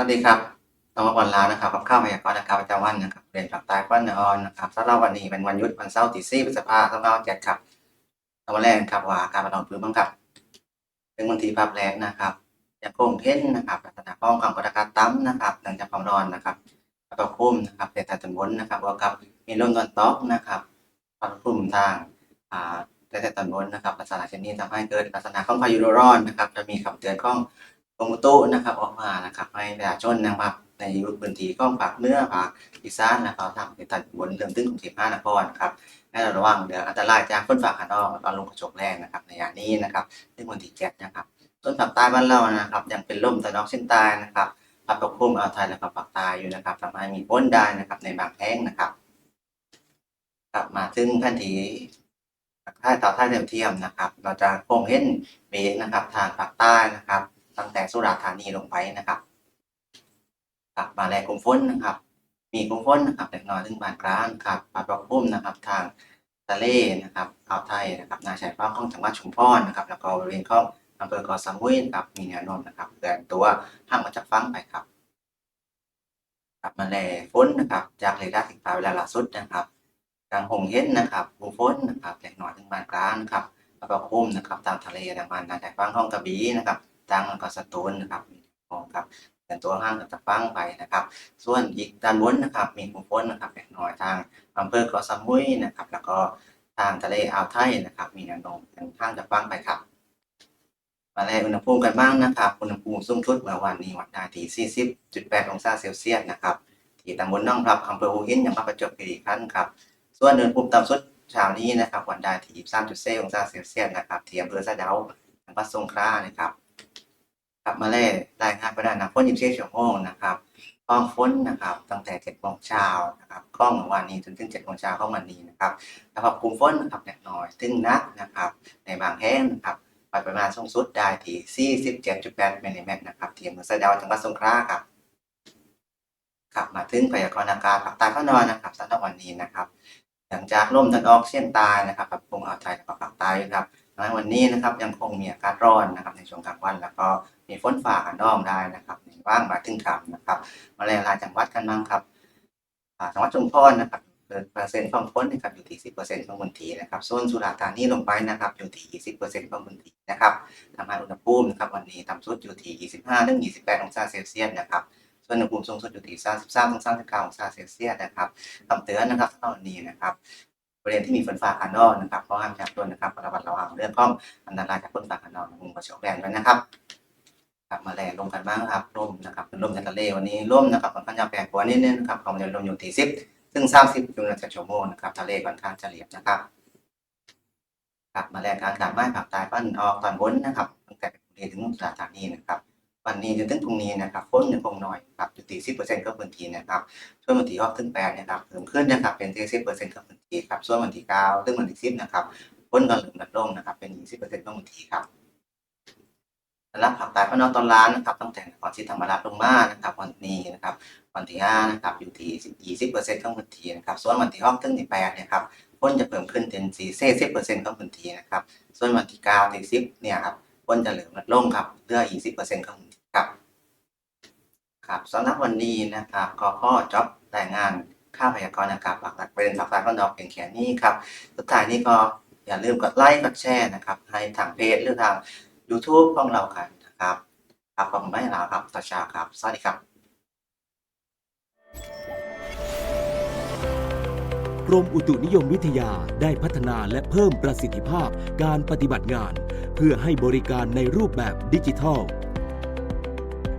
สวัสดีครับต้องมาก่อนลานะครับกับข้าวพยากรณ์อากาศประจำวันนะครับเรียนภาคใต้ฟันนอนนะครับสำหรับวันนี้เป็นวันหยุดวันเสาร์ที่4พฤษภาคม2567ครับเอามาแรกครับว่ากาศประนอนพื้นบ้างครับซึ่งบางทีภาพแรกนะครับยังคงเพ้นนะครับลักษณะของความกดอากาศต่ำนะครับหลังจากความร้อนนะครับแล้วก็คลุมนะครับแต่ตอนบนนะครับว่ากับมีลมตอนตอกนะครับพัดคลุมทางอ่าแต่แต่ตอนบนนะครับลักษณะเช่นนี้ทำให้เกิดลักษณะของพายุร้อนนะครับ จะมีคำเตือนของ กรมอุตุนะครับออกมานะครับให้ประชาชนนะครับในพื้นที่ของภาคเนื้อภาคอีสานนะครับทางในตัดบนเริ่มตึ้งกรุงเทพมหานครครับให้ระวังเรื่องอันตรายจากฝนฟ้าขนองตอนลงกระจกแรงนะครับในอย่างนี้นะครับซึ่งวันที่เจ็ดนะครับส่วนภาคใต้บ้านเรานะครับยังเป็นลมตะนอกเฉียงใต้นะครับพัดปกคลุมอ่าวไทยและก็ภาคใต้อยู่นะครับทำให้มีฝนได้นะครับในบางแห่งนะครับกลับมาถึงแผนที่ค่าต่าท่าเทียมเทียมนะครับ เราจะคงเห็นเมฆนะครับทางภาคใต้นะครับ ตั้งแต่สุราษฎร์ธานีลงไปนะครับกลับมาแลกลุ่มฝนนะครับ มีกลุ่มฝนนะครับเล็กน้อยถึงปานกลางครับปาปกพุ่มนะครับ ทางทะเลนะครับอ่าวไทยนะครับนาชายฝั่งของจังหวัดชุมพรนะครับ แล้วก็บริเวณของอำเภอเกาะสมุยนะครับมีแนวโน้มนะครับเคลื่อนตัวห่างมาจากฝั่งไปครับกลับมาแลฝนนะครับ จากเรดาร์ติดตาเวลาล่าสุดนะครับการหงเห็นนะครับกลุ่มฝนนะครับเล็กน้อยถึงปานกลางครับปาปกพุ่มนะครับ ตามทะเลนะครับนาชายฝั่งของกระบี่นะครับ ตังแล้วก็สตูลนะครับมองครับแต่ตัวห้างก็จะฟังไปนะครับ ส่วนอีกด้านบนนะครับ มีกลุ่มฝนนะครับเล็กน้อยทางอำเภอเกาะสมุยนะครับ แล้วก็ทางทะเลอ่าวไทยนะครับ มีแนวโน้มทางข้างจะฟังไปครับมาแลอุณหภูมิกันบ้างนะครับ อุณหภูมิสูงสุดเมื่อวานนี้วัดได้ที่40.8 องศาเซลเซียสนะครับ ที่ตำบลน้องพลับอำเภอหูหินจังหวัดประจวบคีรีขันธ์ครับ ส่วนอุณหภูมิต่ำสุดเช้านี้นะครับวันได้ที่23.4องศาเซลเซียสนะครับที่อำเภอสะเดาจังหวัดสงขลานะครับ กลับมาแล่รายงานประดานน้ำฝน24ชั่วโมงนะครับกล้องฝนนะครับตั้งแต่7โมงเช้านะครับกล้องเมื่อวานนี้จนถึง7โมงเช้าของวันนี้นะครับแล้วก็กลุ่มฝนนะครับเล็กน้อยถึงนักนะครับในบางแห่งนะครับปริมาณสูงสุดได้ที่47.8มิลลิเมตรนะครับที่อำเภอสะดาวจังหวัดสงขลาครับครับมาถึงพยากรณ์อากาศภาคใต้ภาคตะวันนะครับสำหรับวันนี้นะครับหลังจากลมตะวันออกเฉียงใต้นะครับกับกรุงอ่าวไทยและก็ภาคใต้นะครับ วันนี้นะครับยังคงมีอากาศร้อนนะครับในช่วงกลางวัน แล้วก็มีฝนฟ้าขนองได้นะครับในว่างบายถึงค่ำนะครับ มาแรงรายจังหวัดกันบ้างครับจังหวัดชุมพรนะครับเปอร์เซ็นต์ของฝนนะครับอยู่ที่10%ของพื้นที่นะครับส่วนสุราษฎร์ธานีลงไปนะครับอยู่ที่20%ของพื้นที่นะครับทำให้อุณหภูมินะครับวันนี้ต่ำสุดอยู่ที่25ถึง28องศาเซลเซียสนะครับส่วนอุณหภูมิสูงสุดอยู่ที่33ถึง39องศาเซลเซียสนะครับคำเตือนนะครับสำหรับวันนี้นะครับ บริเวณที่มีฝนฟ้าขนองนะครับก็ห้ามจากต้นนะครับระมัดระวังเรื่องของอันตรายจากฝนฟ้าขนองมุมกระโชกแรงด้วยนะครับกลับมาแรงลมกันบ้างครับลมนะครับเป็นลมจากทะเลวันนี้ลมนะครับค่อนข้างจะแปรปรวนนิดนึงนะครับความเร็วลมอยู่ที่สิบซึ่งสามสิบกิโลเมตรต่อชั่วโมงนะครับทะเลค่อนข้างจะเรียบนะครับกลับมาแรงการกลับมาภาคใต้ฝั่งออกตอนบนนะครับตั้งแต่กรุงเทพถึงสุราษฎร์ธานีนะครับวันนี้จนถึงพรุ่งนี้นะครับฝนยังคงน้อยครับอยู่ที่สิบเปอร์เซ็นต์ก็พื้นที่นะครับช่วงวันที่6ถึง8นะครับเพิ่มขึ้นนะครับเป็นที่10%ของพื้น ครับส่วนวันที่9ถึงวันที่10นะครับฝนก็เริ่มลดลงนะครับ เป็น20%ของพื้นที่ครับสำหรับภาคใต้ภาคตะวันออกตอนล่างนะครับตั้งแต่นครศรีธรรมราชลงมานะครับวันนี้นะครับวันที่5นะครับอยู่ที่20%ของพื้นที่นะครับส่วนวันที่6ถึงที่8นะครับฝนจะเพิ่มขึ้นเป็น40%ของพื้นที่นะครับส่วนวันที่9ถึง10เนี่ยครับฝนจะเริ่มลดลงครับเหลือ20%ของพื้นที่ครับครับสำหรับวันนี้นะครับก็ข้อจบรายงาน ค่าพยากรณ์อากาศหลักๆเป็นภาคใต้ฝั่งตะวันอกเพียงแค่นี้ครับ สุดท้ายนี้ก็อย่าลืมกดไลค์กดแชร์นะครับให้ทางเพจหรือทาง YouTube ของเรากันนะครับครับผมไม่ลาครับตาชาครับ สวัสดีครับกรมอุตุนิยมวิทยาได้พัฒนาและเพิ่มประสิทธิภาพการปฏิบัติงาน เพื่อให้บริการในรูปแบบดิจิทัล